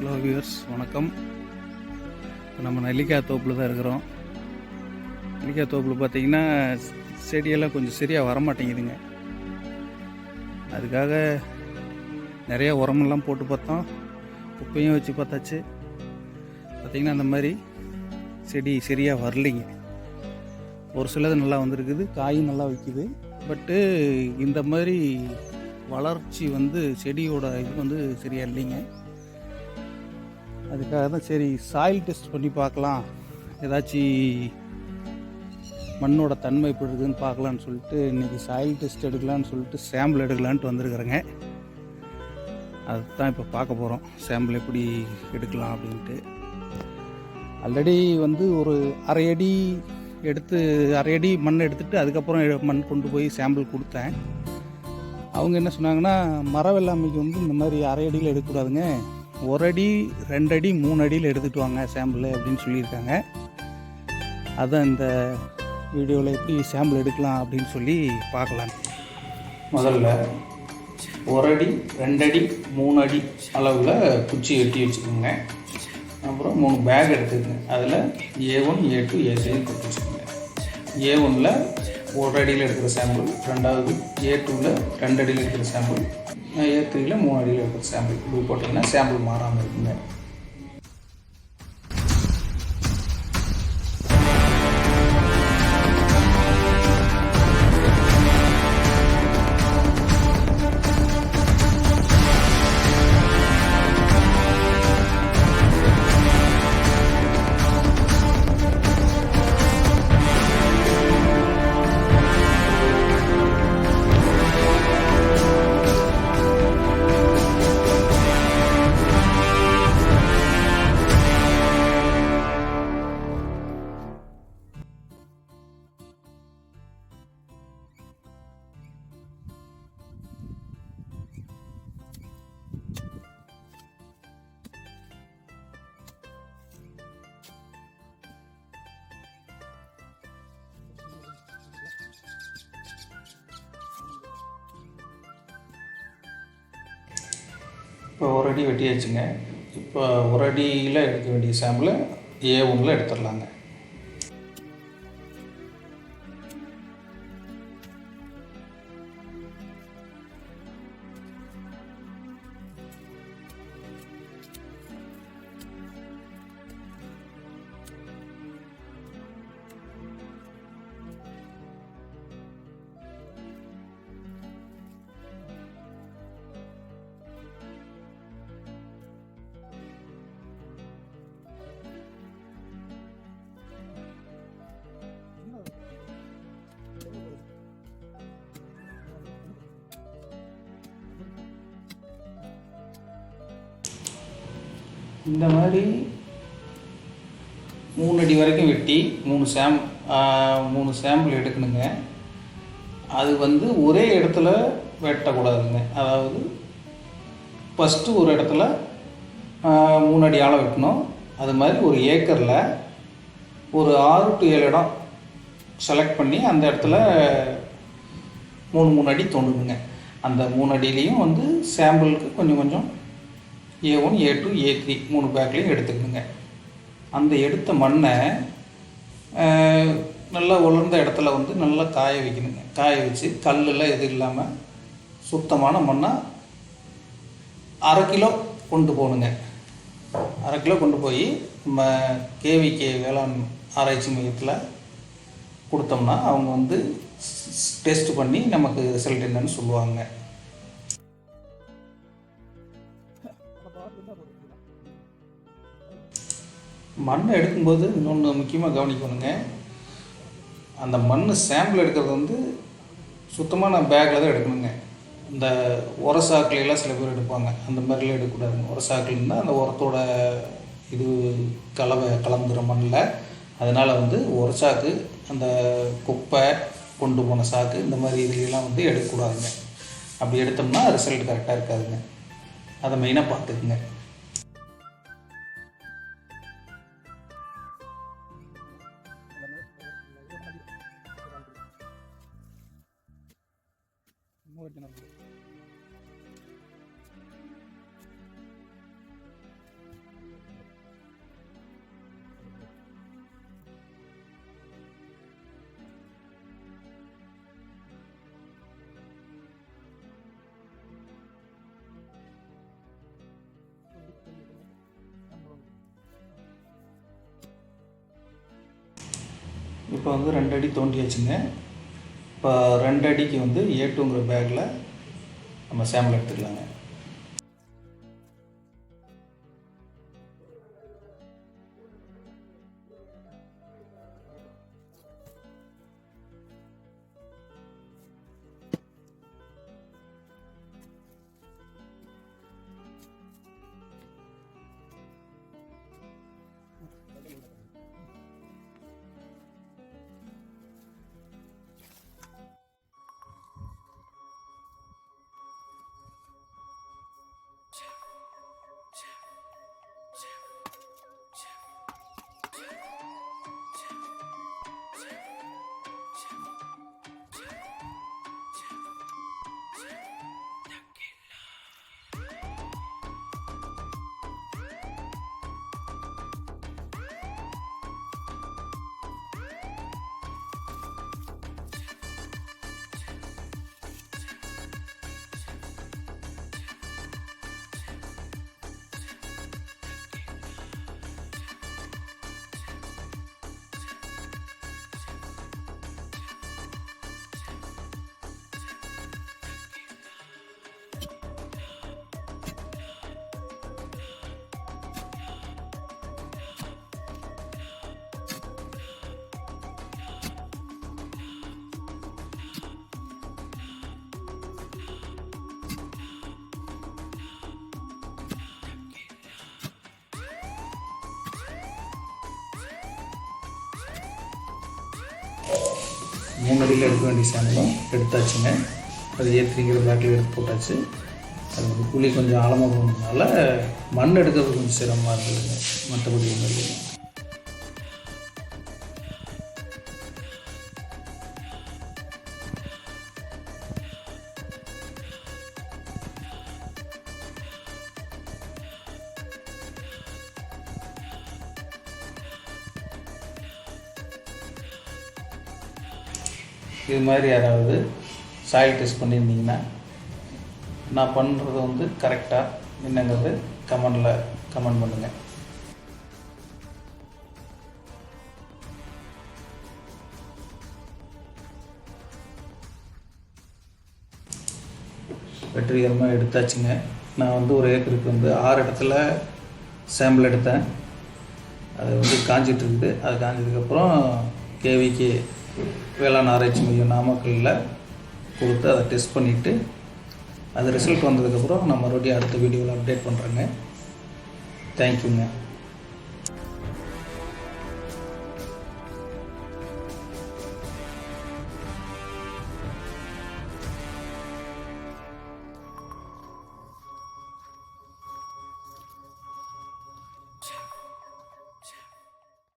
Hello viewers வணக்கம். இப்போ நம்ம நெல்லிக்காய் தோப்பில் தான் இருக்கிறோம். நெல்லிக்காய் தோப்பில் பார்த்திங்கன்னா செடியெல்லாம் கொஞ்சம் சரியாக வரமாட்டேங்குதுங்க. அதுக்காக நிறைய உரமெல்லாம் போட்டு பார்த்தோம். குப்பையும் வச்சு பார்த்தாச்சு. பார்த்திங்கன்னா அந்த மாதிரி செடி சரியாக வரலைங்க. ஒரு சிலது நல்லா வந்திருக்குது காயும் நல்லா வைக்குது. பட்டு இந்த மாதிரி வளர்ச்சி வந்து செடியோட இது வந்து சரியாக இல்லைங்க. அதுக்காக தான் சரி சாயில் டெஸ்ட் பண்ணி பார்க்கலாம். ஏதாச்சும் மண்ணோட தன்மை எப்படி இருக்குதுன்னு பார்க்கலான்னு சொல்லிட்டு இன்றைக்கி சாயில் டெஸ்ட் எடுக்கலான்னு சொல்லிட்டு சாம்பிள் எடுக்கலான்ட்டு வந்திருக்கிறேங்க. அதுதான் இப்போ பார்க்க போகிறோம் சாம்பிள் எப்படி எடுக்கலாம் அப்படின்ட்டு. ஆல்ரெடி வந்து ஒரு அரை அடி எடுத்து அரை அடி மண் எடுத்துகிட்டு அதுக்கப்புறம் எ- மண் கொண்டு போய் சாம்பிள் கொடுத்தேன். அவங்க என்ன சொன்னாங்கன்னா மர வெள்ளாமைக்கு வந்து இந்த மாதிரி அரை அடியில் எடுக்கக்கூடாதுங்க. ஒரு அடி ரெண்டடி மூணு அடியில் எடுத்துகிட்டு வாங்க சாம்பிள் அப்படின்னு சொல்லியிருக்காங்க. அதான் இந்த வீடியோவில் எப்படி சாம்பிள் எடுக்கலாம் அப்படின்னு சொல்லி பார்க்கலாம். முதல்ல ஒரு அடி ரெண்டடி மூணு அடி அளவில் குச்சி வெட்டி வச்சுக்கோங்க. அப்புறம் மூணு பேக் எடுத்துக்கோங்க. அதில் A one A two A three போட்டு வச்சுக்கோங்க. ஏ ஒனில் ஒரு அடியில் எடுக்கிற சாம்பிள் ரெண்டாவது ஏ டூவில் ரெண்டு அடியில் எடுக்கிற சாம்பிள் ஏற்கனவே மூணு அடியில் இருக்கும் சாம்பிள் இப்படி போட்டிங்கன்னா சாம்பிள் மாறாமல் இருக்குங்க. இப்போ ஒரு அடி வெட்டியாச்சுங்க. இப்போ ஒரு அடியில் எடுக்க வேண்டிய சாம்பிளை ஏ ஒன்றில் எடுத்துடலாங்க. இந்த மாதிரி மூணு அடி வரைக்கும் வெட்டி மூணு சாம் மூணு சாம்பிள் எடுக்கணுங்க. அது வந்து ஒரே இடத்துல வெட்டக்கூடாதுங்க. அதாவது ஃபஸ்ட்டு ஒரு இடத்துல மூணு அடி ஆழம் வெட்டணும். அது மாதிரி ஒரு ஏக்கரில் ஒரு ஆறு டு ஏழு இடம் செலக்ட் பண்ணி அந்த இடத்துல மூணு மூணு அடி தோண்டுதுங்க அந்த மூணு அடியிலையும் வந்து சாம்பிளுக்கு கொஞ்சம் கொஞ்சம் A one A two A three மூணு பேக்லேயும் எடுத்துக்கணுங்க. அந்த எடுத்த மண்ணை நல்லா உலர்ந்த இடத்துல வந்து நல்லா காய வைக்கணுங்க. காய வச்சு கல்லெல்லாம் எதுவும் இல்லாமல் சுத்தமான மண்ணாக அரை கிலோ கொண்டு போகணுங்க. அரை கிலோ கொண்டு போய் நம்ம கேவிகே வேளாண் ஆராய்ச்சி மையத்தில் கொடுத்தோம்னா அவங்க வந்து டெஸ்ட் பண்ணி நமக்கு ரிசல்ட் என்னன்னு சொல்லுவாங்க. மண்ணை எடுக்கும்போது இன்னொன்று முக்கியமாக கவனிக்கணுங்க. அந்த மண் சாம்பிள் எடுக்கிறது வந்து சுத்தமான பேக்கில் தான் எடுக்கணுங்க. இந்த உர சில பேர் எடுப்பாங்க. அந்த மாதிரிலாம் எடுக்கக்கூடாதுங்க. உர இருந்தால் அந்த உரத்தோட இது கலவை கலந்துரும் மண்ணில். அதனால் வந்து ஒரு சாக்கு அந்த குப்பை கொண்டு போன சாக்கு இந்த மாதிரி இதுலாம் வந்து எடுக்கக்கூடாதுங்க. அப்படி எடுத்தோம்னா ரிசல்ட் கரெக்டாக இருக்காதுங்க. அதை மெயினாக பார்த்துக்குங்க. ஓகே இப்போ வந்து ரெண்டு அடி தோண்டியாச்சுங்க. இப்போ ரெண்டு அடிக்கு வந்து ஏ டூங்கிற பேக்கில் நம்ம சாம்பிள் எடுத்துக்கலாங்க. மூணு அடியில் எடுக்க வேண்டிய சாம்பிளும் எடுத்தாச்சுங்க. அது ஏற்றிங்கிற பேக்கில் எடுத்து போட்டாச்சு. அது வந்து குழி கொஞ்சம் ஆழமாக போனதுனால மண் எடுக்கிறது கொஞ்சம் சிரமமாக இருந்ததுங்க. மற்றபடி ஒன்றும் இல்லைங்க. இது மாதிரி யாராவது சாயில் டெஸ்ட் பண்ணியிருந்தீங்கன்னா நான் பண்ணுறது வந்து கரெக்டாக என்னங்கிறது கமெண்டில் கமெண்ட் பண்ணுங்கள் வெற்றிகரமாக எடுத்தாச்சுங்க. நான் வந்து ஒரு ஏக்கருக்கு வந்து ஆறு இடத்துல சாம்பிள் எடுத்தேன். அது வந்து காஞ்சிட்டு இருக்குது. அது காஞ்சதுக்கப்புறம் கேவிக்கு வேளாண் ஆராய்ச்சி மையம் நாமக்கல்லில் கொடுத்து அதை டெஸ்ட் பண்ணிவிட்டு அது ரிசல்ட் வந்ததுக்கப்புறம் நான் மறுபடியும் அடுத்த வீடியோவில் அப்டேட் பண்ணுறேங்க தேங்க்யூங்க